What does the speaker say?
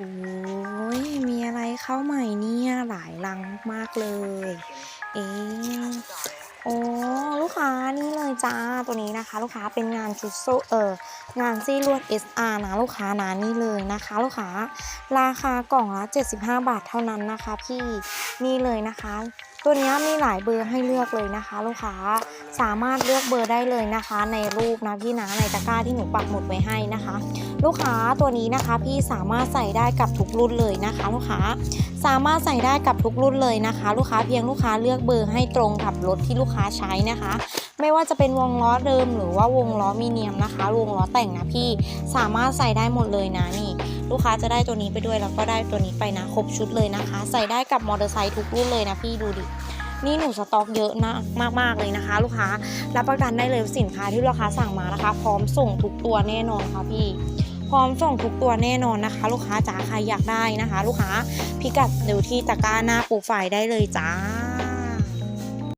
โอ้ยมีอะไรเข้าใหม่เนี่ยหลายรังมากเลย เอ๊โอ้ลูกค้านี่เลยจ้าตัวนี้นะคะ ลูกค้าเป็นงานชุดโซเอองานซี่ลวด SR นะลูกค้านะนี่เลยนะคะ ลูกค้าราคากล่องละ75 บาทเท่านั้นนะคะ พี่นี่เลยนะคะ ตัวนี้มีหลายเบอร์ให้เลือกเลยนะคะ ลูกค้าสามารถเลือกเบอร์ได้เลยนะคะ ในรูปนะพี่นะในตะกร้าที่หนูปักหมุดไว้ให้นะคะ ลูกค้าตัวนี้นะคะ พี่สามารถใส่ได้กับทุกรุ่นเลยนะคะ ลูกค้าสามารถใส่ได้กับทุกรุ่นเลยนะคะ ลูกค้าเพียงลูกค้าเลือกเบอร์ให้ตรงกับรถที่ลูกค้าใช้นะคะ ไม่ว่าจะเป็นวงล้อเดิมหรือว่าวงล้อมีเนียมนะคะ วงล้อแต่งนะพี่สามารถใส่ได้หมดเลยนะนี่ ลูกค้าจะได้ตัวนี้ไปด้วยแล้วก็ได้ตัวนี้ไปนะครบชุดเลยนะคะ ใส่ได้กับมอเตอร์ไซค์ทุกรุ่นเลยนะพี่ดูดินี่หนูสต็อกเยอะนะมากๆเลยนะคะ ลูกค้ารับประกันได้เลยสินค้าที่ลูกค้าสั่งมานะคะ พร้อมส่งทุกตัวแน่นอนค่ะพี่ พร้อมส่งทุกตัวแน่นอนนะคะ ลูกค้าจ๋าใครอยากได้นะคะ ลูกค้าพิกัดอยู่ที่ตะกร้าหน้าปรไฟล์ได้เลยจ้า